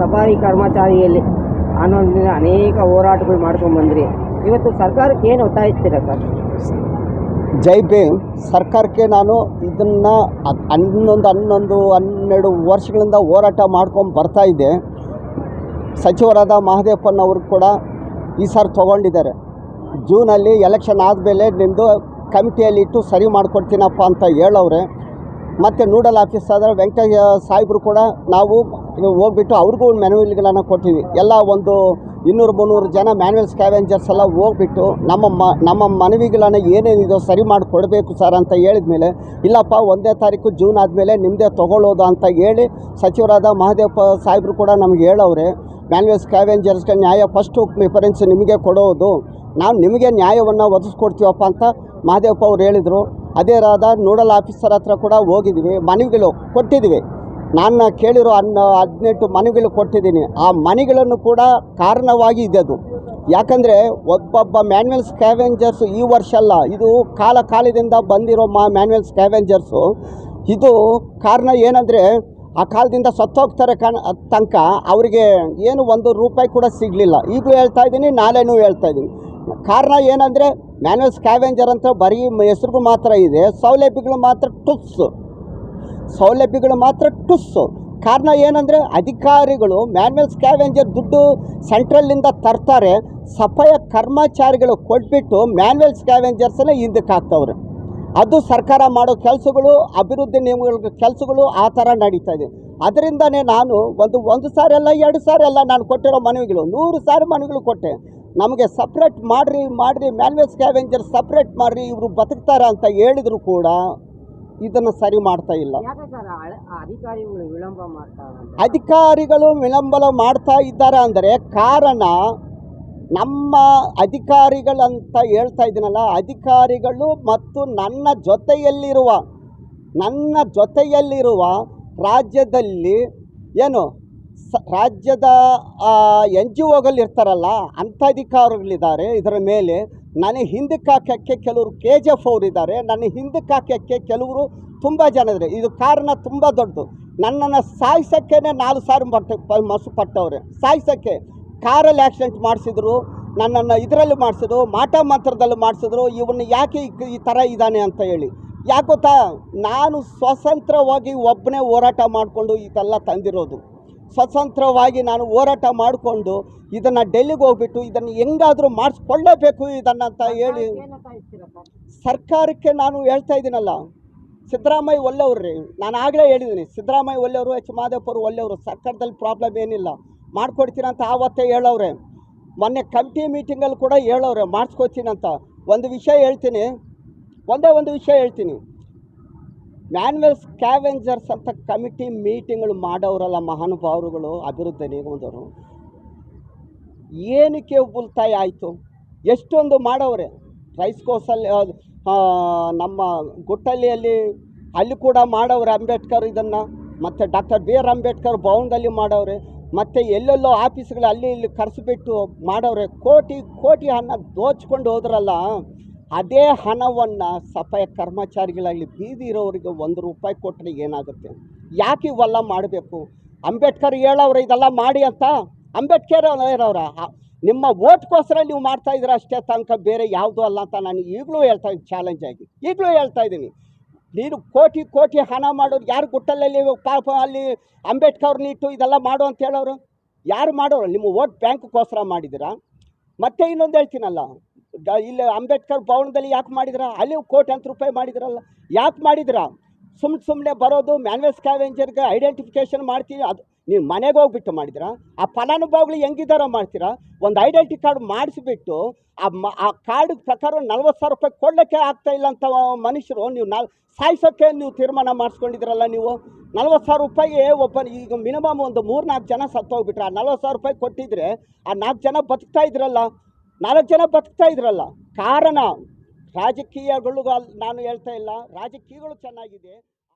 Safari ಕರ್ಮಚಾರಿಯಲ್ಲಿ ಅನ್ನೋದ್ರಿಂದ ಅನೇಕ ಹೋರಾಟಗಳು ಮಾಡ್ಕೊಂಡು ಬಂದ್ರಿ. ಇವತ್ತು ಸರ್ಕಾರಕ್ಕೆ ಏನು ಒತ್ತಾಯಿಸ್ತೀರಾ ಸರ್? ಜೈ ಭೀಮ್. ಸರ್ಕಾರಕ್ಕೆ ನಾನು ಇದನ್ನು ಹನ್ನೊಂದು ಹನ್ನೊಂದು, ಹನ್ನೆರಡು ವರ್ಷಗಳಿಂದ ಹೋರಾಟ ಮಾಡ್ಕೊಂಡು ಬರ್ತಾ ಇದೆ ಸಚಿವರಾದ ಮಹದೇವಪ್ಪನವರು ಕೂಡ ಈ ಸಾರಿ ತೊಗೊಂಡಿದ್ದಾರೆ. ಜೂನಲ್ಲಿ ಎಲೆಕ್ಷನ್ ಆದಮೇಲೆ ನಿಮ್ಮದು ಕಮಿಟಿಯಲ್ಲಿಟ್ಟು ಸರಿ ಮಾಡಿಕೊಡ್ತೀನಪ್ಪ ಅಂತ ಹೇಳವ್ರೆ. ಮತ್ತು ನೂಡಲ್ ಆಫೀಸ್ ಆದ ವೆಂಕಟೇಶ ಸಾಹೇಬರು ಕೂಡ ನಾವು ಹೋಗ್ಬಿಟ್ಟು ಅವ್ರಿಗೂ ಒಂದು ಮೆನುವಿಲ್ಗಳನ್ನು ಕೊಟ್ಟಿವಿ ಎಲ್ಲ ಒಂದು ಇನ್ನೂರು, ಮುನ್ನೂರು ಜನ ಮ್ಯಾನ್ಯಲ್ ಸ್ಕ್ಯಾವೆಂಜರ್ಸ್ ಎಲ್ಲ ಹೋಗ್ಬಿಟ್ಟು ನಮ್ಮ ಮ, ನಮ್ಮ ಮನವಿಗಳನ್ನು ಏನೇನಿದೋ ಸರಿ ಮಾಡಿ ಕೊಡಬೇಕು ಸರ್ ಅಂತ ಹೇಳಿದ ಮೇಲೆ ಇಲ್ಲಪ್ಪ, ಒಂದೇ ತಾರೀಕು ಜೂನ್ ಆದಮೇಲೆ ನಿಮ್ಮದೇ ತೊಗೊಳ್ಳೋದು ಅಂತ ಹೇಳಿ ಸಚಿವರಾದ ಮಹದೇವಪ್ಪ ಸಾಹೇಬರು ಕೂಡ ನಮ್ಗೆ ಹೇಳವ್ರೆ ಮ್ಯಾನ್ಯಲ್ ಸ್ಕ್ಯಾವೆಂಜರ್ಸ್ಗೆ ನ್ಯಾಯ ಫಸ್ಟು ಪ್ರಿಫರೆನ್ಸ್ ನಿಮಗೆ ಕೊಡೋದು. ನಾವು ನಿಮಗೆ ನ್ಯಾಯವನ್ನು ಒದಗಿಸ್ಕೊಡ್ತೀವಪ್ಪ ಅಂತ ಮಹಾದೇವಪ್ಪ ಅವ್ರು ಹೇಳಿದರು. ಅದೇ ರಾದ ನೋಡಲ್ ಆಫೀಸರ್ ಹತ್ರ ಕೂಡ ಹೋಗಿದ್ದೀವಿ ಮನವಿಗಳು ಕೊಟ್ಟಿದ್ದೀವಿ ನಾನು ಕೇಳಿರೋ ಹನ್ನ ಹದಿನೆಂಟು ಮನವಿಗಳು ಕೊಟ್ಟಿದ್ದೀನಿ. ಆ ಮನೆಗಳನ್ನು ಕೂಡ ಕಾರಣವಾಗಿ ಅದು ಯಾಕಂದರೆ ಒಬ್ಬೊಬ್ಬ ಮ್ಯಾನ್ಯಲ್ ಸ್ಕ್ಯಾವೆಂಜರ್ಸು ಈ ವರ್ಷ ಅಲ್ಲ, ಇದು ಕಾಲ ಕಾಲದಿಂದ ಬಂದಿರೋ ಮಾ ಮ್ಯಾನ್ಯಲ್ ಸ್ಕ್ಯಾವೆಂಜರ್ಸು. ಇದು ಕಾರಣ ಏನಂದರೆ, ಆ ಕಾಲದಿಂದ ಸತ್ತೋಗ್ತಾರೆ ಕಣ, ತನಕ ಅವರಿಗೆ ಏನು ಒಂದು ರೂಪಾಯಿ ಕೂಡ ಸಿಗಲಿಲ್ಲ. ಈಗಲೂ ಹೇಳ್ತಾ ಇದ್ದೀನಿ, ನಾಳೆನೂ ಹೇಳ್ತಾ ಇದ್ದೀನಿ. ಕಾರಣ ಏನಂದರೆ ಮ್ಯಾನ್ಯಲ್ ಸ್ಕ್ಯಾವೆಂಜರ್ ಅಂತ ಬರೀ ಹೆಸರಿಗೂ ಮಾತ್ರ ಇದೆ, ಸೌಲಭ್ಯಗಳು ಮಾತ್ರ ಟುಸ್ಸು ಸೌಲಭ್ಯಗಳು ಮಾತ್ರ ಟುಸ್ಸು ಕಾರಣ ಏನಂದರೆ ಅಧಿಕಾರಿಗಳು ಮ್ಯಾನ್ಯಲ್ ಸ್ಕ್ಯಾವೆಂಜರ್ ದುಡ್ಡು ಸೆಂಟ್ರಲ್ಲಿಂದ ತರ್ತಾರೆ, ಸಫಾಯ ಕರ್ಮಚಾರಿಗಳು ಕೊಟ್ಬಿಟ್ಟು ಮ್ಯಾನ್ಯಲ್ ಸ್ಕ್ಯಾವೆಂಜರ್ಸನ್ನ ಹಿಂದಕ್ಕೆ ಹಾಕ್ತವ್ರೆ. ಅದು ಸರ್ಕಾರ ಮಾಡೋ ಕೆಲಸಗಳು, ಅಭಿವೃದ್ಧಿ ನಿಯಮಗಳ ಕೆಲಸಗಳು ಆ ಥರ ನಡೀತಾ ಇದೆ. ಅದರಿಂದನೇ ನಾನು ಒಂದು ಒಂದು ಸಾರಿ ಅಲ್ಲ, ಎರಡು ಸಾರಿ ಅಲ್ಲ ನಾನು ಕೊಟ್ಟಿರೋ ಮನವಿಗಳು, ನೂರು ಸಾರಿ ಮನವಿಗಳು ಕೊಟ್ಟೆ. ನಮಗೆ ಸಪ್ರೇಟ್ ಮಾಡಿರಿ ಮಾಡಿರಿ ಮ್ಯಾನ್ವೇಜ್ ಸ್ಕ್ಯಾವೆಂಜರ್ ಸಪ್ರೇಟ್ ಮಾಡಿರಿ ಇವರು ಬದುಕ್ತಾರೆ ಅಂತ ಹೇಳಿದ್ರು ಕೂಡ ಇದನ್ನು ಸರಿ ಮಾಡ್ತಾ ಇಲ್ಲ. ಅಧಿಕಾರಿಗಳು ವಿಳಂಬ ಮಾಡ್ತಾರೆ ಅಧಿಕಾರಿಗಳು ವಿಳಂಬಲ ಮಾಡ್ತಾ ಇದ್ದಾರೆ ಅಂದರೆ ಕಾರಣ ನಮ್ಮ ಅಧಿಕಾರಿಗಳಂತ ಹೇಳ್ತಾ ಇದ್ದೀನಲ್ಲ ಅಧಿಕಾರಿಗಳು ಮತ್ತು ನನ್ನ ಜೊತೆಯಲ್ಲಿರುವ ನನ್ನ ಜೊತೆಯಲ್ಲಿರುವ ರಾಜ್ಯದಲ್ಲಿ ಏನು ಸ ರಾಜ್ಯದ ಎನ್ ಜಿ ಒಗಳು ಇರ್ತಾರಲ್ಲ, ಅಂಥ ಅಧಿಕಾರಿಗಳಿದ್ದಾರೆ. ಇದರ ಮೇಲೆ ನನ್ನ ಹಿಂದಕ್ಕೆ ಹಾಕೋಕ್ಕೆ ಕೆಲವರು ಕೆ ಜಿ ಎಫ್ ಅವರಿದ್ದಾರೆ. ನನ್ನ ಹಿಂದಕ್ಕೆ ಹಾಕೋಕ್ಕೆ ಕೆಲವರು ತುಂಬ ಜನ ಇದ್ದಾರೆ. ಇದು ಕಾರಣ ತುಂಬ ದೊಡ್ಡದು. ನನ್ನನ್ನು ಸಾಯಿಸೋಕ್ಕೇ ನಾಲ್ಕು ಸಾವಿರ ಪಟ್ಟ ಮಸು ಪಟ್ಟವ್ರೆ. ಸಾಯಿಸೋಕ್ಕೆ ಕಾರಲ್ಲಿ ಆಕ್ಸಿಡೆಂಟ್ ಮಾಡಿಸಿದ್ರು, ನನ್ನನ್ನು ಇದರಲ್ಲಿ ಮಾಡಿಸಿದ್ರು, ಮಾಟ ಮಂತ್ರದಲ್ಲಿ ಮಾಡಿಸಿದ್ರು, ಇವನ್ನ ಯಾಕೆ ಈ ಥರ ಇದ್ದಾನೆ ಅಂತ ಹೇಳಿ. ಯಾಕೆ ಗೊತ್ತಾ? ನಾನು ಸ್ವತಂತ್ರವಾಗಿ ಒಬ್ಬನೇ ಹೋರಾಟ ಮಾಡಿಕೊಂಡು ಇದೆಲ್ಲ ತಂದಿರೋದು. ಸ್ವತಂತ್ರವಾಗಿ ನಾನು ಹೋರಾಟ ಮಾಡಿಕೊಂಡು ಇದನ್ನು ಡೆಲ್ಲಿಗೆ ಹೋಗ್ಬಿಟ್ಟು ಇದನ್ನು ಹೆಂಗಾದರೂ ಮಾಡಿಸ್ಕೊಳ್ಳೇಬೇಕು ಇದನ್ನು ಅಂತ ಹೇಳಿ ಸರ್ಕಾರಕ್ಕೆ ನಾನು ಹೇಳ್ತಾ ಇದ್ದೀನಲ್ಲ. ಸಿದ್ದರಾಮಯ್ಯ ಒಳ್ಳೆಯವ್ರು ರೀ. ನಾನು ಆಗಲೇ ಹೇಳಿದ್ದೀನಿ ಸಿದ್ದರಾಮಯ್ಯ ಒಳ್ಳೆಯವರು ಎಚ್. ಮಾದೇವಪ್ಪರು ಒಳ್ಳೆಯವರು ಸರ್ಕಾರದಲ್ಲಿ ಪ್ರಾಬ್ಲಮ್ ಏನಿಲ್ಲ. ಮಾಡ್ಕೊಡ್ತೀನಂತ ಅಂತ ಆವತ್ತೇ ಹೇಳೋರೆ ಮೊನ್ನೆ ಕಮಿಟಿ ಮೀಟಿಂಗಲ್ಲಿ ಕೂಡ ಹೇಳೋವ್ರೆ ಮಾಡಿಸ್ಕೊಡ್ತೀನಿ ಅಂತ ಒಂದು ವಿಷಯ ಹೇಳ್ತೀನಿ ಒಂದೇ ಒಂದು ವಿಷಯ ಹೇಳ್ತೀನಿ. ಮ್ಯಾನ್ಯಲ್ ಸ್ಕ್ಯಾವೆಂಜರ್ಸ್ ಅಂತ ಕಮಿಟಿ ಮೀಟಿಂಗ್ಗಳು ಮಾಡೋರಲ್ಲ ಮಹಾನುಭಾವರುಗಳು, ಅಭಿವೃದ್ಧಿ ನಿಗಮದವರು. ಏನಕ್ಕೆ ಉಳ್ತಾಯ ಆಯಿತು? ಎಷ್ಟೊಂದು ಮಾಡವ್ರೆ. ರೈಸ್ ಕೋಸಲ್ಲಿ ನಮ್ಮ ಗುಟ್ಟಳ್ಳಿಯಲ್ಲಿ ಅಲ್ಲಿ ಕೂಡ ಮಾಡವ್ರೆ ಅಂಬೇಡ್ಕರ್ ಇದನ್ನು. ಮತ್ತು ಡಾಕ್ಟರ್ ಬಿ ಆರ್ ಅಂಬೇಡ್ಕರ್ ಭವನದಲ್ಲಿ ಮಾಡವ್ರೆ. ಮತ್ತು ಎಲ್ಲೆಲ್ಲೋ ಆಫೀಸ್ಗಳು ಅಲ್ಲಿ ಇಲ್ಲಿ ಕರೆಸಿಬಿಟ್ಟು ಮಾಡವ್ರೆ. ಕೋಟಿ ಕೋಟಿ ಹಣ ದೋಚ್ಕೊಂಡು ಹೋದ್ರಲ್ಲ. ಅದೇ ಹಣವನ್ನು ಸಫಾಯ ಕರ್ಮಚಾರಿಗಳಾಗಲಿ ಬೀದಿ ಇರೋರಿಗೆ ಒಂದು ರೂಪಾಯಿ ಕೊಟ್ಟರೆ ಏನಾಗುತ್ತೆ? ಯಾಕೆ ಇವೆಲ್ಲ ಮಾಡಬೇಕು? ಅಂಬೇಡ್ಕರ್ ಹೇಳೋರು ಇದೆಲ್ಲ ಮಾಡಿ ಅಂತ? ಅಂಬೇಡ್ಕರ್ ಇರೋರ ನಿಮ್ಮ ಓಟ್ಗೋಸ್ಕರ ನೀವು ಮಾಡ್ತಾ ಇದ್ದೀರ ಅಷ್ಟೇ ತನಕ ಬೇರೆ ಯಾವುದೂ ಅಲ್ಲ ಅಂತ ನಾನು ಈಗಲೂ ಹೇಳ್ತಾ ಇದ್ದೀನಿ ಚಾಲೆಂಜ್ ಆಗಿ. ಈಗಲೂ ಹೇಳ್ತಾ ಇದ್ದೀನಿ. ನೀನು ಕೋಟಿ ಕೋಟಿ ಹಣ ಮಾಡೋರು ಯಾರು ಗುಟ್ಟಲಲ್ಲಿ ಪಾಪ ಅಲ್ಲಿ ಅಂಬೇಡ್ಕರ್ನ ಇಟ್ಟು ಇದೆಲ್ಲ ಮಾಡು ಅಂತ ಹೇಳೋರು ಯಾರು ಮಾಡೋರು? ನಿಮ್ಮ ಓಟ್ ಬ್ಯಾಂಕ್ಗೋಸ್ಕರ ಮಾಡಿದ್ದೀರಾ? ಮತ್ತೆ ಇನ್ನೊಂದು ಹೇಳ್ತೀನಲ್ಲ. ದ- ಇಲ್ಲಿ ಅಂಬೇಡ್ಕರ್ ಭವನದಲ್ಲಿ ಯಾಕೆ ಮಾಡಿದ್ರ? ಅಲ್ಲಿ ಕೋಟ್ಯಾಂತರ ರೂಪಾಯಿ ಮಾಡಿದ್ರಲ್ಲ. ಯಾಕೆ ಮಾಡಿದ್ರ? ಸುಮ್ಮನೆ ಸುಮ್ಮನೆ ಬರೋದು, ಮ್ಯಾನ್ವೇಲ್ ಸ್ಕ್ಯಾವೆಂಜರ್ಗೆ ಐಡೆಂಟಿಫಿಕೇಷನ್ ಮಾಡ್ತೀವಿ ಅದು ನೀವು ಮನೆಗೆ ಹೋಗ್ಬಿಟ್ಟು ಮಾಡಿದ್ರ? ಆ ಫಲಾನುಭವಿಗಳು ಹೆಂಗಿದಾರ ಮಾಡ್ತೀರಾ? ಒಂದು ಐಡೆಂಟಿ ಕಾರ್ಡ್ ಮಾಡಿಸ್ಬಿಟ್ಟು ಆ ಮ, ಆ ಕಾರ್ಡ್ ಪ್ರಕಾರ ನಲ್ವತ್ತು ಸಾವಿರ ರೂಪಾಯಿ ಕೊಡಲಿಕ್ಕೆ ಆಗ್ತಾ ಇಲ್ಲ ಅಂತ ಮನುಷ್ಯರು, ನೀವು ನಾಲ್ ಸಾಯಿಸೋಕ್ಕೆ ನೀವು ತೀರ್ಮಾನ ಮಾಡಿಸ್ಕೊಂಡಿದ್ರಲ್ಲ ನೀವು? ನಲ್ವತ್ತು ಸಾವಿರ ರೂಪಾಯಿ ಒಬ್ಬ, ಈಗ ಮಿನಿಮಮ್ ಒಂದು ಮೂರು ನಾಲ್ಕು ಜನ ಸತ್ತೋಗ್ಬಿಟ್ರೆ ಆ ನಲ್ವತ್ತು ಸಾವಿರ ರೂಪಾಯಿ ಕೊಟ್ಟಿದ್ರೆ ಆ ನಾಲ್ಕು ಜನ ಬದುಕ್ತಾ ಇದ್ರಲ್ಲ. ನಾಲ್ಕು ಜನ ಬದುಕ್ತಾ ಇದ್ರಲ್ಲ ಕಾರಣ ರಾಜಕೀಯಗಳು ನಾನು ಹೇಳ್ತಾ ಇಲ್ಲ ರಾಜಕೀಯಗಳು ಚೆನ್ನಾಗಿದೆ